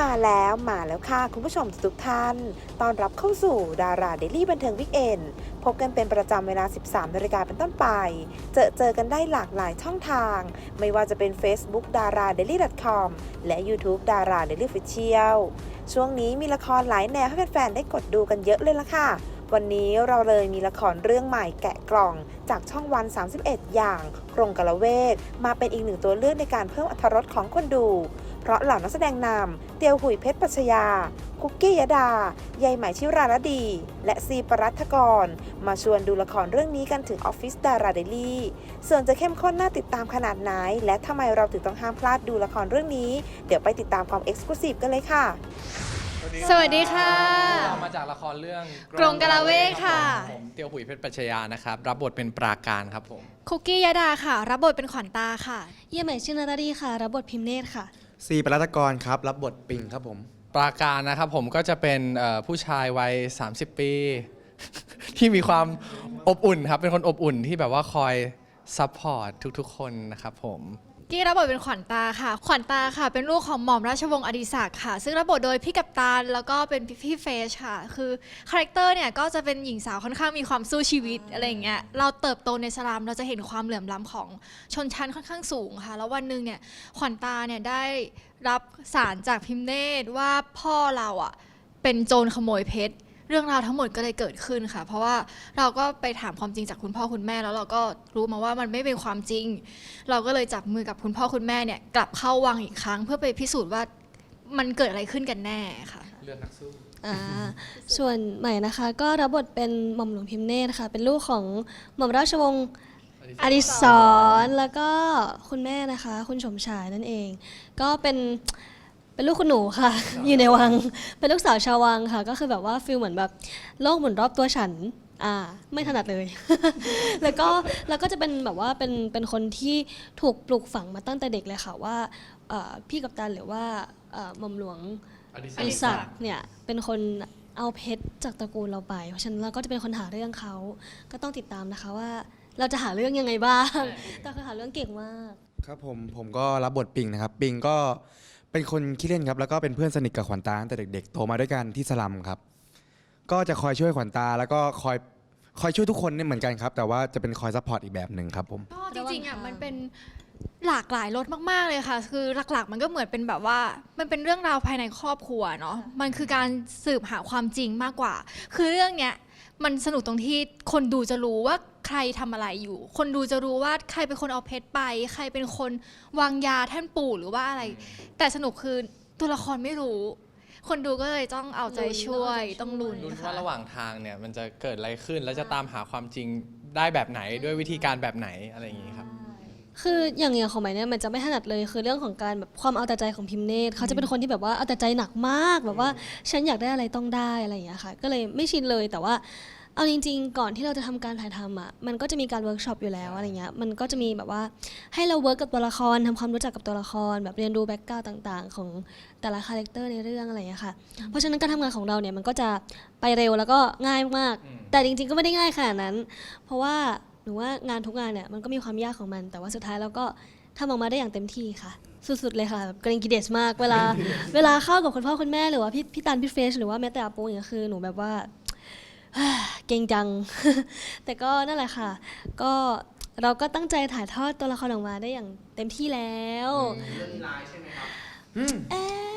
มาแล้วมาแล้วค่ะ คุณผู้ชมทุกท่าน ตอนรับเข้าสู่ดาราเดลี่บันเทิงวิกเอนพบกันเป็นประจำเวลา 13นาฬิกาเป็นต้นไป เจอเจอกันได้หลากหลายช่องทาง ไม่ว่าจะเป็น Facebook d a r a d a i l y c o m และ YouTube d a r a d a i l y Official ช่วงนี้มีละครหลายแนวให้แฟนๆได้กดดูกันเยอะเลยละค่ะ วันนี้เราเลยมีละครเรื่องใหม่แกะกล่องจากช่องวัน 31 อย่าง กรงกละเวกมาเป็นอีกหนึ่งตัวเลือกในการเพิ่มอรรถรสของคนดู เพราะเหล่านักแสดงนำเตียวหุยเพชรปัชยา คุกกี้ยดา ยายไหมชิราลดี และซีปรัฐกร มาชวนดูละครเรื่องนี้กันถึงออฟฟิศดาราเดลี่ส่วนจะเข้มข้นน่าติดตามขนาดไหน และทำไมเราถึงต้องห้ามพลาดดูละครเรื่องนี้ เดี๋ยวไปติดตามความเอ็กซ์คลูซีฟกันเลยค่ะ สวัสดีค่ะ เรามาจากละครเรื่องกรงกะละเวกค่ะ ผมเตียวหุยเพชรปัชญานะครับ รับบทเป็นปราการครับผม คุกกี้ยดาค่ะ รับบทเป็นขวัญตาค่ะ เยี่ยมใหม่ชื่อนาราดีค่ะ รับบทพิมพ์เนตรค่ะ ซีปรัตกรครับ รับบทปิงครับผม ปราการนะครับผมก็จะเป็นเอ่อผู้ชายวัย 30 ปี ที่มีความอบอุ่นครับ เป็นคนอบอุ่นที่แบบว่าคอยซัพพอร์ตทุกๆ คนนะครับผม กี้รับบทเป็นขวัญตาค่ะ ขวัญตาค่ะ เป็นลูกของหม่อมราชวงศ์อดิศักดิ์ค่ะ ซึ่งรับบทโดยพี่กัปตันแล้วก็เป็นพี่เฟชค่ะ คือคาแรคเตอร์เนี่ยก็จะเป็นหญิงสาวค่อนข้างมีความสู้ชีวิตอะไรอย่างเงี้ย เราเติบโตในสลามเราจะเห็นความเหลื่อมล้ำของชนชั้นค่อนข้างสูงค่ะ แล้ววันหนึ่งเนี่ยขวัญตาเนี่ยได้รับสารจากพิมเนตว่าพ่อเราอะเป็นโจรขโมยเพชร รื่องราวทั้งหมดก็เลยเกิดขึ้นค่ะ เพราะว่าเราก็ไปถามความจริงจากคุณพ่อคุณแม่ แล้วเราก็รู้มาว่ามันไม่เป็นความจริง เราก็เลยจับมือกับคุณพ่อคุณแม่เนี่ยกลับเข้าวังอีกครั้ง เพื่อไปพิสูจน์ว่ามันเกิดอะไรขึ้นกันแน่ค่ะเรื่องนักสู้อ่าส่วนใหม่นะคะก็รับบทเป็นหม่อมหลวงพิมพ์เนตรค่ะ เป็นลูกของหม่อมราชวงศ์อดิศรแล้วก็คุณแม่นะคะ คุณสมชายนั่นเอง ก็เป็น เป็นลูกคุณหนูค่ะ อยู่ในวัง เป็นลูกสาวชาววังค่ะ ก็คือแบบว่าฟิลเหมือนแบบโลกหมุนรอบตัวฉัน อ่า ไม่ถนัดเลย แล้วก็แล้วก็จะเป็นแบบว่าเป็นเป็นคนที่ถูกปลูกฝังมาตั้งแต่เด็กเลยค่ะว่าเอ่อพี่กัปตันหรือว่าเอ่อหม่อมหลวงอดิอดิศักดิ์เนี่ยเป็นคนเอาเพชรจากตระกูลเราไป เพราะฉะนั้นเราก็จะเป็นคนหาเรื่องเขา ก็ต้องติดตามนะคะว่า เราจะหาเรื่องยังไงบ้างแต่คือหาเรื่องเก่งมาก ครับผมผมก็รับบทปิงนะครับ ปิงก็ เป็นคนขี้เล่นครับ แล้วก็เป็นเพื่อนสนิทกับขวัญตาตั้งแต่เด็กๆ โตมาด้วยกันที่สลัมครับ ก็จะคอยช่วยขวัญตาแล้วก็คอยคอยช่วยทุกคนเนี่ยเหมือนกันครับ แต่ว่าจะเป็นคอยซัพพอร์ตอีกแบบหนึ่งครับผม ก็จริงๆอะมันเป็นหลากหลายรสมากๆเลยค่ะ คือหลักๆ มันก็เหมือนเป็นแบบว่า มันเป็นเรื่องราวภายในครอบครัวเนาะมันคือการสืบหาความจริงมากกว่า คือเรื่องเนี้ย มันสนุกตรงที่คนดูจะรู้ว่าใครทำอะไรอยู่ คนดูจะรู้ว่าใครเป็นคนเอาเพชรไป ใครเป็นคนวางยาท่านปู่หรือว่าอะไร แต่สนุกคือตัวละครไม่รู้ คนดูก็เลยต้องเอาใจช่วยต้องลุ้นลุ้นค่ะ ว่าระหว่างทางเนี่ยมันจะเกิดอะไรขึ้นแล้วจะตามหาความจริงได้แบบไหนด้วยวิธีการแบบไหนอะไรอย่างนี้ครับ คืออย่างอย่างของใหม่เนี่ยมันจะไม่ถนัดเลยคือเรื่องของการแบบความเอาแต่ใจของพิมพ์เนตรเขาจะเป็นคนที่แบบว่าเอาแต่ใจหนักมากแบบว่าฉันอยากได้อะไรต้องได้อะไรอย่างเงี้ยค่ะ ก็เลยไม่ชินเลยแต่ว่าเอาจริง ๆ ก่อนที่เราจะทำการถ่ายทำอะมันก็จะมีการเวิร์กช็อปอยู่แล้วอะไรเงี้ยมันก็จะมีแบบว่าให้เราเวิร์กกับตัวละครทำความรู้จักกับตัวละคร แบบเรียนรู้แบ็กกราวต่างๆ ของแต่ละคาแรคเตอร์ในเรื่องอะไรอย่างเงี้ยค่ะเพราะฉะนั้นการทำงานของเราเนี่ยมันก็จะไปเร็วแล้วก็ง่ายมากอืมๆแต่จริง ๆ ก็ไม่ได้ง่ายขนาดนั้น เพราะว่า หนูว่างานทุกงานเนี่ยมันก็มีความยากของมัน แต่ว่าสุดท้ายเราก็ทำออกมาได้อย่างเต็มที่ค่ะ สุดๆเลยค่ะแบบเกรงกิเดสมากเวลา เวลาเข้ากับคุณพ่อคุณแม่หรือว่าพี่พี่ตันพี่เฟสหรือว่าแม้แต่อาปูอย่างเงี้ยคือหนูแบบว่า เก่งจัง แต่ก็นั่นแหละค่ะ ก็เราก็ตั้งใจถ่ายทอดตัวละครออกมาได้อย่างเต็มที่แล้วเอ๊ะ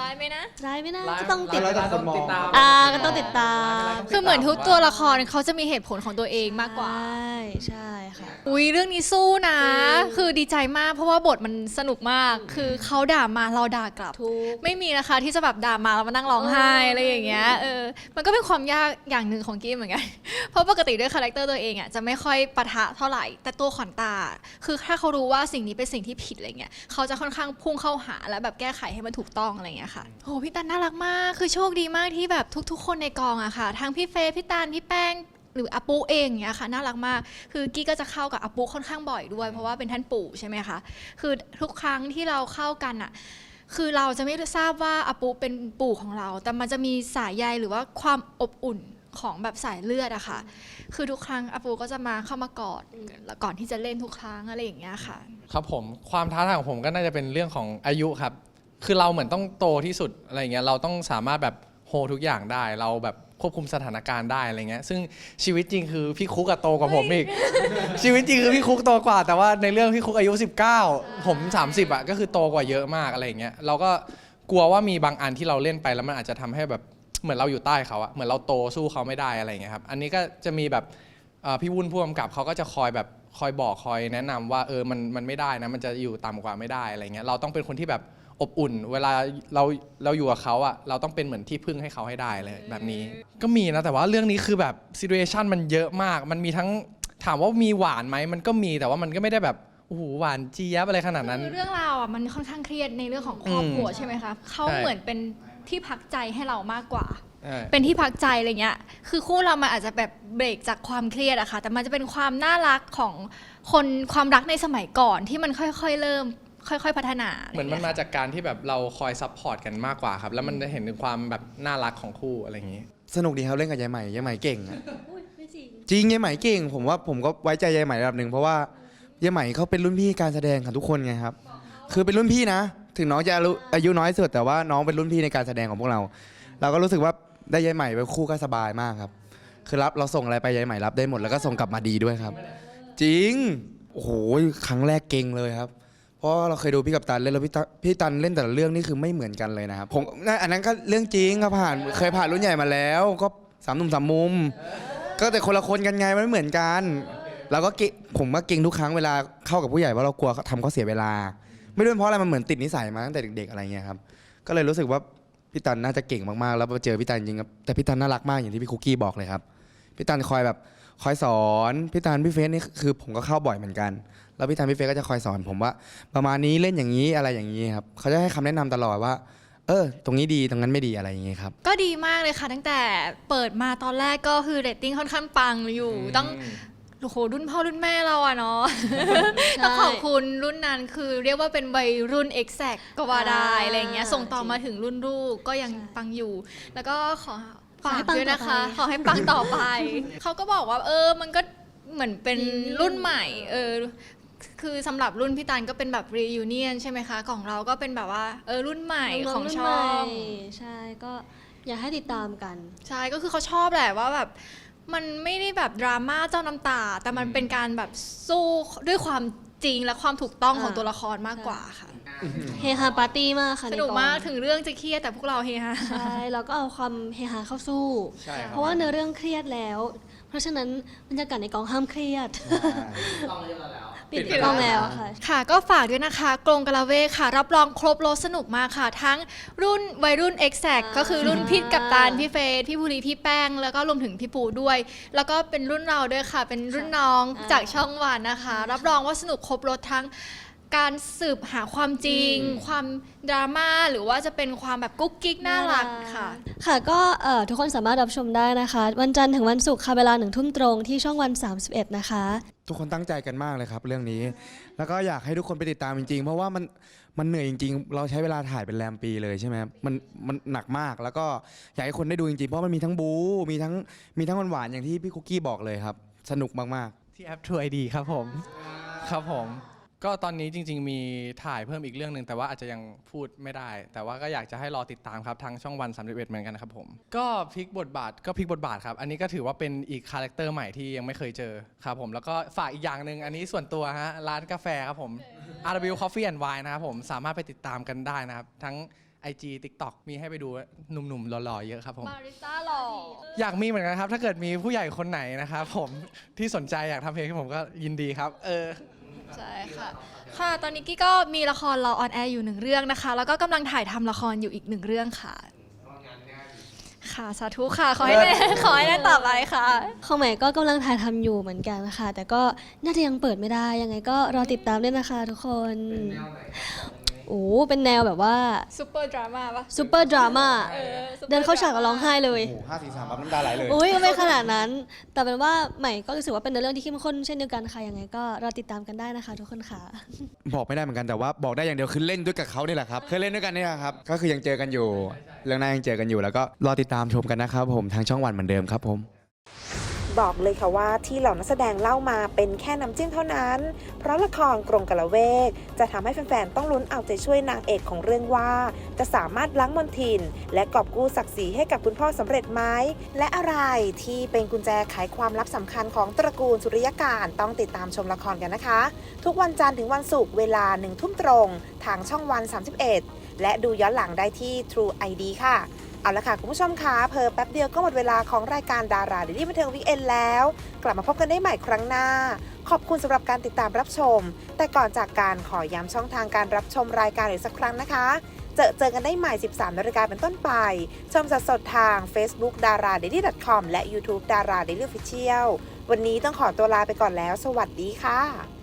ร้ายไหมนะ ร้ายไหมนะก็ต้องติด ร้ายแต่คนมองอ่าก็ต้องติดตาม คือเหมือนทุกตัวละครเขาจะมีเหตุผลของตัวเองมากกว่า ใช่ใช่ค่ะ อุ้ยเรื่องนี้สู้นะจริงคือดีใจมากเพราะว่าบทมันสนุกมาก คือเขาด่ามาเราด่ากลับทุกไม่มีนะคะที่จะแบบด่ามาแล้วมานั่งร้องไห้เออออะไรอย่างเงี้ย เออ มันก็เป็นความยากอย่างหนึ่งของกี้เหมือนกัน เพราะปกติด้วยคาแรคเตอร์ตัวเองอะจะไม่ค่อยปะทะเท่าไหร่ แต่ตัวขวัญตา คือถ้าเขารู้ว่าสิ่งนี้เป็นสิ่งที่ผิดอะไรเงี้ย เขาจะค่อนข้างพุ่งเข้าหาแล้วแบบแก้ไขให้มันถูกต้องอะไรเงี้ยค่ะโหพี่ตันน่ารักมาก คือโชคดีมากที่แบบทุก ๆ คนในกองอะค่ะ ทั้งพี่เฟย์พี่ตันพี่แป้งหรืออาปูเองเนี้ยค่ะน่ารักมาก คือกี้ก็จะเข้ากับอาปูค่อนข้างบ่อยด้วย เพราะว่าเป็นท่านปู่ใช่ไหมคะคือทุกครั้งที่เราเข้ากันอะคือเราจะไม่ทราบว่าอาปูเป็นปู่ของเรา แต่มันจะมีสายใยหรือว่าความอบอุ่นของแบบสายเลือดอะค่ะ คือทุกครั้งอาปูก็จะมาเข้ามากอดก่อนที่จะเล่นทุกครั้งอะไรอย่างเงี้ยค่ะ ครับผมความท้าทายของผมก็น่าจะเป็นเรื่องของอายุครับ คือเราเหมือนต้องโตที่สุดอะไรเงี้ยเราต้องสามารถแบบโฮทุกอย่างได้เราแบบควบคุมสถานการณ์ได้อะไรเงี้ยซึ่งชีวิตจริงคือพี่คุกอะโตกว่าผมอีก ชีวิตจริงคือพี่คุกโตกว่า แต่ว่าในเรื่องพี่คุกอายุ 19 ผม 30อะก็คือโตกว่าเยอะมากอะไรเงี้ยเราก็กลัวว่ามีบางอันที่เราเล่นไปแล้วมันอาจจะทำให้แบบเหมือนเราอยู่ใต้เขาอะเหมือนเราโตสู้เขาไม่ได้อะไรเงี้ยครับอันนี้ก็จะมีแบบเอ่อพี่วุ่นผู้กำกับเขาก็จะคอยแบบคอยบอกคอยแนะนำว่าเออมันมันไม่ได้นะมันจะอยู่ต่ำกว่าไม่ได้อะไรเงี้ยเราต้องเป็นคนที่แบบ อบอุ่น เวลาเราเราอยู่กับเขาอะเราต้องเป็นเหมือนที่พึ่งให้เขาให้ได้เลยแบบนี้ ก็มีนะแต่ว่าเรื่องนี้คือแบบซี t u เ t ชันมันเยอะมาก มันมีทั้งถามว่ามีหวานไหมมันก็มีแต่ว่ามันก็ไม่ได้แบบโอ้โหหวานเจี๊ยบอะไรขนาดนั้น คือเรื่องราวอะมันค่อนข้างเครียดในเรื่องของครอบครัวใช่ไหมคะเขาใช่เหมือนเป็นที่พักใจให้เรามากกว่า ใช่เป็นที่พักใจอะไรเงี้ย คือคู่เรามันอาจจะแบบเบรกจากความเครียดอะค่ะ แต่มันจะเป็นความน่ารักของคนความรักในสมัยก่อนที่มันค่อยๆ เริ่ม ค่อยๆ พัฒนาะไรเหมือนมันงี้ยมาจากการที่แบบเราคอยซัพพอร์ตกันมากกว่าครับ แล้วมันจะเห็นถึงความแบบน่ารักของคู่อะไรอย่างนี้ สนุกดีครับเล่นกับยายใหม่ยายใหม่เก่งอะจริงยายใหม่เก่ง ผมว่าผมก็ไว้ใจยายใหม่ระดับหนึ่งเพราะว่ายายใหม่เขาเป็นรุ่นพี่การแสดงของทุกคนไงครับ คือเป็นรุ่นพี่นะ ถึงน้องจะอายุอายุน้อยสุดแต่ว่าน้องเป็นรุ่นพี่ในการแสดงของพวกเรา เราก็รู้สึกว่าได้ยายใหม่เป็นคู่ก็สบายมากครับ คือรับเราส่งอะไรไปยายใหม่รับได้หมดแล้วก็ส่งกลับมาดีด้วยครับ จริงโอ้โหครั้งแรกเก่งเลยครับเพ ราะเราเคยดูพี่กับตันเล่นแล้วพี่ตันพี่ตันเล่นแต่ละเรื่องนี่คือไม่เหมือนกันเลยนะครับผมนั่นอันนั้นก็เรื่องจริงครับผ่านเคยผ่านรุ่นใหญ่มาแล้ว ก็สามหนุ่มสามมุม ก็แต่คนละคนกันไงมันไม่เหมือนกันเราก็เก่งผมว่าเก่งทุกครั้งเวลาเข้ากับผู้ใหญ่เพราะเรากลัวทำเขาเสียเวลา ไม่รู้เป็นเพราะอะไรมันเหมือนติดนิสัยมาตั้งแต่เด็กๆอะไรเงี้ยครับก็เลยรู้สึกว่าพี่ตันน่าจะเก่งมากๆ แล้วมาเจอพี่ตันจริงครับแต่พี่ตันน่ารักมากอย่างที่พี่คุกกี้บอกเลยครับพี่ตันคอยแบบ คอยสอนพี่ตันพี่เฟสนี่คือผมก็เข้าบ่อยเหมือนกัน แล้วพี่ตันพี่เฟสก็จะคอยสอนผมว่า ประมาณนี้เล่นอย่างนี้อะไรอย่างนี้ครับเขาจะให้คำแนะนำตลอดว่า เออ ตรงนี้ดีตรงนั้นไม่ดีอะไรอย่างนี้ครับ ก็ดีมากเลยค่ะ ตั้งแต่เปิดมาตอนแรกก็คือเรตติ้งค่อนข้างปังอยู่ ต้องโอ้โหรุ่นพ่อรุ่นแม่เราอะเนาะ ต้องขอบคุณรุ่นนั้นคือเรียกว่าเป็นวัยรุ่น exact ก็ว่าได้อ่าอะไรอย่างเงี้ยส่งต่อมาถึงรุ่นลูกก็ยังปังอยู่ แล้วก็ขอขอให้ ฝากปังด้วยนะคะต่อไปขอให้ปังต่อไป เขาก็บอกว่า เออ มันก็เหมือนเป็นรุ่นใหม่ เออ คือสำหรับรุ่นพี่ตันก็เป็นแบบ reunion ใช่ไหมคะ ของเราก็เป็นแบบว่า เออ รุ่นใหม่น้ของๆรุ่นช่ใหอม่ง ใช่ก็อยากให้ติดตามกัน ใช่ ก็คือเขาชอบแหละว่าแบบ มันไม่ได้แบบดราม่าเจ้าน้ำตา แต่มันเป็นการแบบสู้ด้วยความ จริงและความถูกต้องของอ่าตัวละครมากกว่าค่ะ เฮฮาปาร์ตี้มากค่ะสนุกใองมากถึงเรื่องจะเครียดแต่พวกเราเฮฮา ใช่แล้วก็เอาความเฮฮาเข้าสู้ ใช่ครับเพราะว่าเนื้อเรื่องเครียดแล้ว เพราะฉะนั้นบรรยากาศในกองห้ามเครียด ปิดกล้องแล้วค่ะ ค่ะก็ฝากด้วยนะคะกรงกะละเวกค่ะ รับรองครบรสสนุกมากค่ะ ทั้งรุ่นวัยรุ่น Exact อ่าก็คือรุ่นพี่กับตาลพี่เฟย์พี่ภูริพี่แป้ง แล้วก็รวมถึงพี่ปูด้วย แล้วก็เป็นรุ่นเราด้วยค่ะ เป็นรุ่นน้องจากช่องวันนะคะ รับรองว่าสนุกครบรสทั้งการสืบหาความจริง ความดราม่าหรือว่าจะเป็นความแบบกุ๊กกิ๊กน่ารักค่ะ ค่ะก็เอ่อทุกคนสามารถรับชมได้นะคะ วันจันทร์ถึงวันศุกร์ค่ะเวลาหนึ่งทุ่มตรงที่ช่องวัน 31 นะคะ ทุกคนตั้งใจกันมากเลยครับ เรื่องนี้ แล้วก็อยากให้ทุกคนไปติดตามจริงๆ เพราะว่ามันมันเหนื่อยจริงๆ เราใช้เวลาถ่ายเป็นแรมปีเลยใช่ไหมครับมันมันหนักมากแล้วก็อยากให้คนได้ดูจริงๆ เพราะมันมีทั้งบู๊มีทั้งมีทั้งหวานๆอย่างที่พี่คุกกี้บอกเลยครับ สนุกมากๆ ที่แอป True ID ครับผม ครับผม ก็ตอนนี้จริง ๆ มีถ่ายเพิ่มอีกเรื่องหนึ่งแต่ว่าอาจจะยังพูดไม่ได้ แต่ว่าก็อยากจะให้รอติดตามครับทางช่องวัน31เหมือนกันนะครับผม ก็พลิกบทบาทก็พลิกบทบาทครับ อันนี้ก็ถือว่าเป็นอีกคาแรคเตอร์ใหม่ที่ยังไม่เคยเจอครับผมแล้วก็ฝากอีกอย่างหนึ่งอันนี้ส่วนตัวฮะร้านกาแฟครับผม RW Coffee and Wine นะครับผมสามารถไปติดตามกันได้นะครับ ทั้ง IG TikTok มีให้ไปดูหนุ่มๆหล่อๆเยอะครับผม บาริสต้าหล่ออยากมีเหมือนกันครับ ถ้าเกิดมีผู้ใหญ่คนไหนนะครับผมที่สนใจอยากทำเพลงให้ผมก็ยินดีครับ เออ ใช่ค่ะ ค่ะ ตอนนี้กี้ก็มีละครรอออนแอร์อยู่หนึ่งเรื่องนะคะ แล้วก็กำลังถ่ายทำละครอยู่อีกหนึ่งเรื่องค่ะ ค่ะ สาธุค่ะ ขอให้ได้ ขอให้ได้ต่อไปค่ะ ของใหม่ก็กำลังถ่ายทำอยู่เหมือนกันค่ะ แต่ก็น่าจะยังเปิดไม่ได้ ยังไงก็รอติดตามด้วยนะคะทุกคนโอ้เป็นแนวแบบว่าซูเปอร์ดราม่าปะ ซูเปอร์ดราม่าออ super เดินเข้าฉากก็ร้องไห้เลยโอ้โหห้าสี่สามปั๊บน้ำตาไหลเลย อุ้ยก็ไม่ขนาดนั้น แต่เป็นว่าใหม่ก็รู้สึกว่าเป็นเนื้อเรื่องที่เข้มข้นเช่นเดียวกันค่ะ ยังไงก็รอติดตามกันได้นะคะ ทุกคนค่ะ บอกไม่ได้เหมือนกันแต่ว่าบอกได้อย่างเดียวคือเล่นด้วยกับเขานี่แหละครับเคยเล่นด้วยกันเนี่ยครับก็คือยังเจอกันอยู่ เรื่องหน้ายังเจอกันอยู่ แล้วก็รอติดตามชมกันนะครับผมทางช่องวันเหมือนเดิมครับผม บอกเลยค่ะว่าที่เหล่านักแสดงเล่ามาเป็นแค่น้ำจิ้มเท่านั้น เพราะละครกรงกะละเวก จะทำให้แฟนๆ ต้องลุ้นเอาใจช่วยนางเอกของเรื่องว่า จะสามารถล้างมนทิน และกอบกู้ศักดิ์ศรีให้กับคุณพ่อสำเร็จไหม และอะไรที่เป็นกุญแจไขความลับสำคัญของตระกูลสุริยการต้องติดตามชมละครกันนะคะ ทุกวันจันทร์ถึงวันศุกร์เวลาหนึ่งทุ่มตรง ทางช่องวัน 31 และดูย้อนหลังได้ที่ True ID ค่ะ เอาละค่ะคุณผู้ชมคะเพอแป๊บเดียวก็หมดเวลาของรายการดาราเดลี่บันเทิงวิกเอนแล้ว กลับมาพบกันได้ใหม่ครั้งหน้า ขอบคุณสำหรับการติดตามรับชม แต่ก่อนจากการขอย้ำช่องทางการรับชมรายการอีกสักครั้งนะคะเจอเจอกันได้ใหม่ 13 นาฬิกาเป็นต้นไป ชมสดสดทาง Facebook d a r a d a i l y com และ YouTube d a r a Daily Official วันนี้ต้องขอตัวลาไปก่อนแล้ว สวัสดีค่ะ